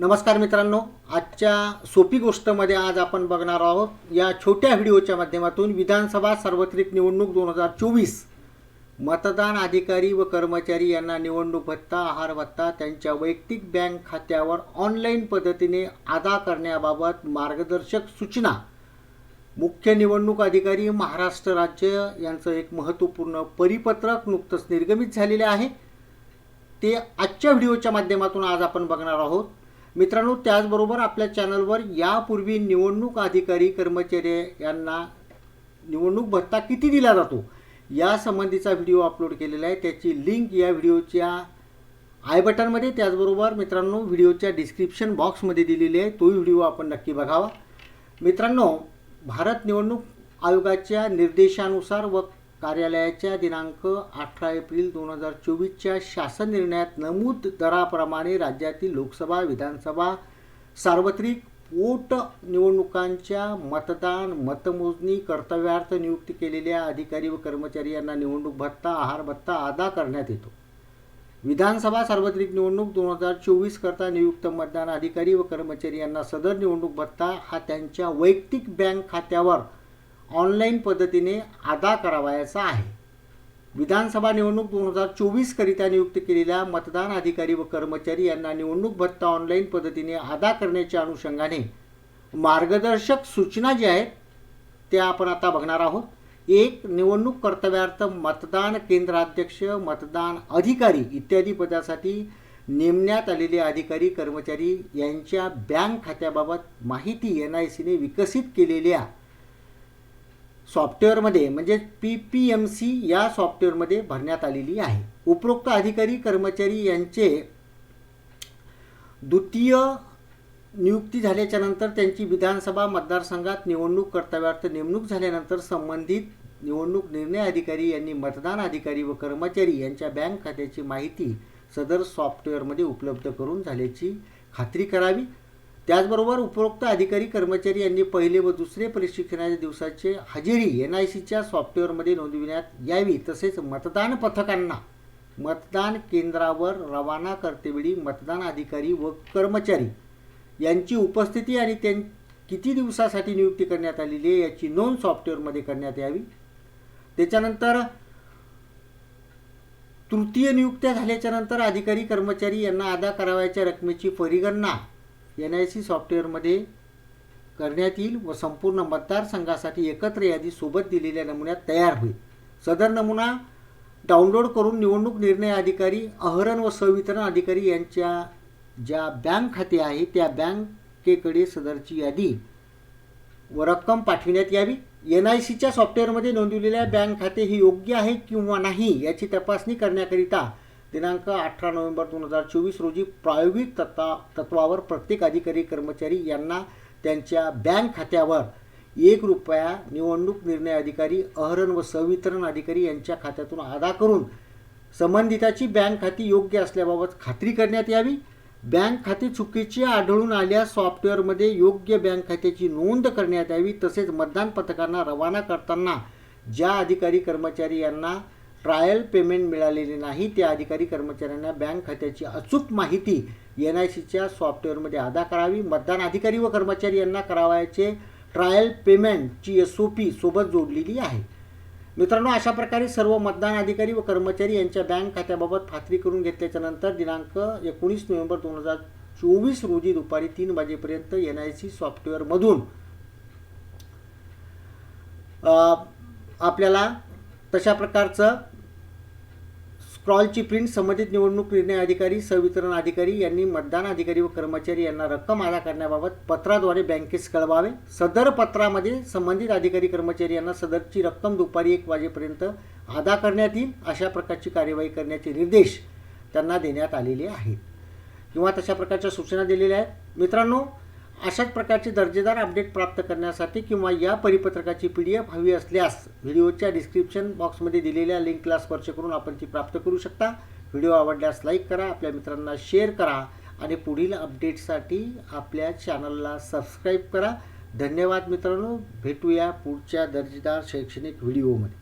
नमस्कार मित्रांनो आजच्या सोपी गोष्टमध्ये आज आपण बघणार आहोत या छोट्या व्हिडिओच्या माध्यमातून विधानसभा सार्वत्रिक निवडणूक दोन हजार चोवीस. मतदान अधिकारी व कर्मचारी यांना निवडणूक भत्ता आहार भत्ता त्यांच्या वैयक्तिक बँक खात्यावर ऑनलाईन पद्धतीने अदा करण्याबाबत मार्गदर्शक सूचना. मुख्य निवडणूक अधिकारी महाराष्ट्र राज्य यांचं एक महत्त्वपूर्ण परिपत्रक नुकतंच निर्गमित झालेले आहे. ते आजच्या व्हिडिओच्या माध्यमातून आज आपण बघणार आहोत. मित्रांनो त्याचबरोबर आपल्या चॅनलवर यापूर्वी निवडणूक अधिकारी कर्मचारी यांना निवडणूक भत्ता किती दिला जातो यासंबंधीचा व्हिडिओ अपलोड केलेला आहे. त्याची लिंक या व्हिडिओच्या आय बटनमध्ये त्याचबरोबर मित्रांनो व्हिडिओच्या डिस्क्रिप्शन बॉक्समध्ये दिलेली आहे. तोही व्हिडिओ आपण नक्की बघावा. मित्रांनो भारत निवडणूक आयोगाच्या निर्देशानुसार व कार्यालयाच्या दिनांक अठरा एप्रिल दोन हजार चोवीसच्या शासन निर्णयात नमूद दराप्रमाणे राज्यातील लोकसभा विधानसभा सार्वत्रिक पोट निवडणुकांच्या मतदान मतमोजणी कर्तव्यार्थ नियुक्त केलेल्या अधिकारी व कर्मचारी यांना निवडणूक भत्ता आहार भत्ता अदा करण्यात येतो. विधानसभा सार्वत्रिक निवडणूक दोन हजार चोवीस करता नियुक्त मतदान अधिकारी व कर्मचारी यांना सदर निवडणूक भत्ता हा त्यांच्या वैयक्तिक बँक खात्यावर ऑनलाईन पद्धतीने अदा करावायचा आहे. विधानसभा निवडणूक दोन हजार चोवीसकरिता नियुक्त केलेल्या मतदान अधिकारी व कर्मचारी यांना निवडणूक भत्ता ऑनलाईन पद्धतीने अदा करण्याच्या अनुषंगाने मार्गदर्शक सूचना ज्या आहेत त्या आपण आता बघणार आहोत. एक निवडणूक कर्तव्यार्थ मतदान केंद्राध्यक्ष मतदान अधिकारी इत्यादी पदासाठी नेमण्यात आलेले अधिकारी कर्मचारी यांच्या बँक खात्याबाबत माहिती एन आय सीने विकसित केलेल्या सॉफ्टवेअरमध्ये म्हणजे पी पी एम सी या सॉफ्टवेअरमध्ये भरण्यात आलेली आहे. उपरोक्त अधिकारी कर्मचारी यांचे द्वितीय नियुक्ती झाल्याच्यानंतर त्यांची विधानसभा मतदारसंघात निवडणूक कर्तव्यार्थ नेमणूक झाल्यानंतर संबंधित निवडणूक निर्णय अधिकारी यांनी मतदान अधिकारी व कर्मचारी यांच्या बँक खात्याची माहिती सदर सॉफ्टवेअरमध्ये उपलब्ध करून झाल्याची खात्री करावी. त्याचबरोबर उपरोक्त अधिकारी कर्मचारी यांनी पहिले व दुसरे प्रशिक्षणाच्या दिवसाचे हजेरी एन आय सीच्या सॉफ्टवेअरमध्ये नोंदविण्यात यावी तसेच मतदान पथकांना मतदान केंद्रावर रवाना करतेवेळी मतदान अधिकारी व कर्मचारी यांची उपस्थिती आणि त्यां किती दिवसासाठी नियुक्ती करण्यात आलेली आहे याची नोंद सॉफ्टवेअरमध्ये करण्यात यावी. त्याच्यानंतर तृतीय नियुक्त्या झाल्याच्यानंतर अधिकारी कर्मचारी यांना अदा करावयाच्या रकमेची परिगणना एन आय सी सॉफ्टवेअरमध्ये करण्यात येईल व संपूर्ण मतदारसंघासाठी एकत्र यादी सोबत दिलेल्या नमुन्यात तयार होईल. सदर नमुना डाउनलोड करून निवडणूक निर्णय अधिकारी अहरण व संवितरण अधिकारी यांच्या ज्या बँक खाते आहे त्या बँकेकडे सदरची यादी व रक्कम पाठविण्यात यावी. एन आय सीच्या सॉफ्टवेअरमध्ये नोंदवलेल्या बँक खाते हे योग्य आहे किंवा नाही याची तपासणी करण्याकरिता दिनांक अठरा नोव्हेंबर दोन हजार चोवीस रोजी प्रायोगिक तत्वा तत्वावर प्रत्येक अधिकारी कर्मचारी यांना त्यांच्या बँक खात्यावर एक रुपया निवडणूक निर्णय अधिकारी अहरण व संवितरण अधिकारी यांच्या खात्यातून अदा करून संबंधिताची बँक खाती योग्य असल्याबाबत खात्री करण्यात यावी. बँक खाती चुकीची आढळून आल्यास सॉफ्टवेअरमध्ये योग्य बँक खात्याची नोंद करण्यात यावी. तसेच मतदान पथकांना रवाना करताना ज्या अधिकारी कर्मचारी यांना ट्रायल पेमेंट मिळालेले नाही त्या अधिकारी कर्मचाऱ्यांना बँक खात्याची अचूक माहिती एन आय सीच्या सॉफ्टवेअरमध्ये अदा करावी. मतदान अधिकारी व कर्मचारी यांना करावायचे ट्रायल पेमेंटची एस ओ पी सोबत जोडलेली आहे. मित्रांनो अशा प्रकारे सर्व मतदान अधिकारी व कर्मचारी यांच्या बँक खात्याबाबत खात्री करून घेतल्याच्या नंतर दिनांक एकोणीस नोव्हेंबर दोन हजार चोवीस रोजी दुपारी तीन वाजेपर्यंत एन आय सी सॉफ्टवेअरमधून आपल्याला तशा प्रकारचं स्क्रॉलची प्रिंट संबंधित निवडणूक निर्णय अधिकारी संवितरण अधिकारी यांनी मतदान अधिकारी व कर्मचारी यांना रक्कम अदा करण्याबाबत पत्राद्वारे बँकेस कळवावे. सदर पत्रामध्ये संबंधित अधिकारी कर्मचारी यांना सदरची रक्कम दुपारी एक वाजेपर्यंत अदा करण्यात येईल अशा प्रकारची कार्यवाही करण्याचे निर्देश त्यांना देण्यात आलेले आहेत. किंवा तशा प्रकारच्या सूचना दिलेल्या आहेत. मित्रांनो अशाच प्रकारचे दर्जेदार अपडेट प्राप्त करण्यासाठी किंवा या परिपत्रकाची पी डी एफ हवी असल्यास व्हिडिओच्या डिस्क्रिप्शन बॉक्समध्ये दिलेल्या लिंकला स्पर्श करून आपण ती प्राप्त करू शकता. व्हिडिओ आवडल्यास लाईक करा आपल्या मित्रांना शेअर करा आणि पुढील अपडेटसाठी आपल्या चॅनलला सबस्क्राईब करा. धन्यवाद मित्रांनो. भेटूया पुढच्या दर्जेदार शैक्षणिक व्हिडिओमध्ये.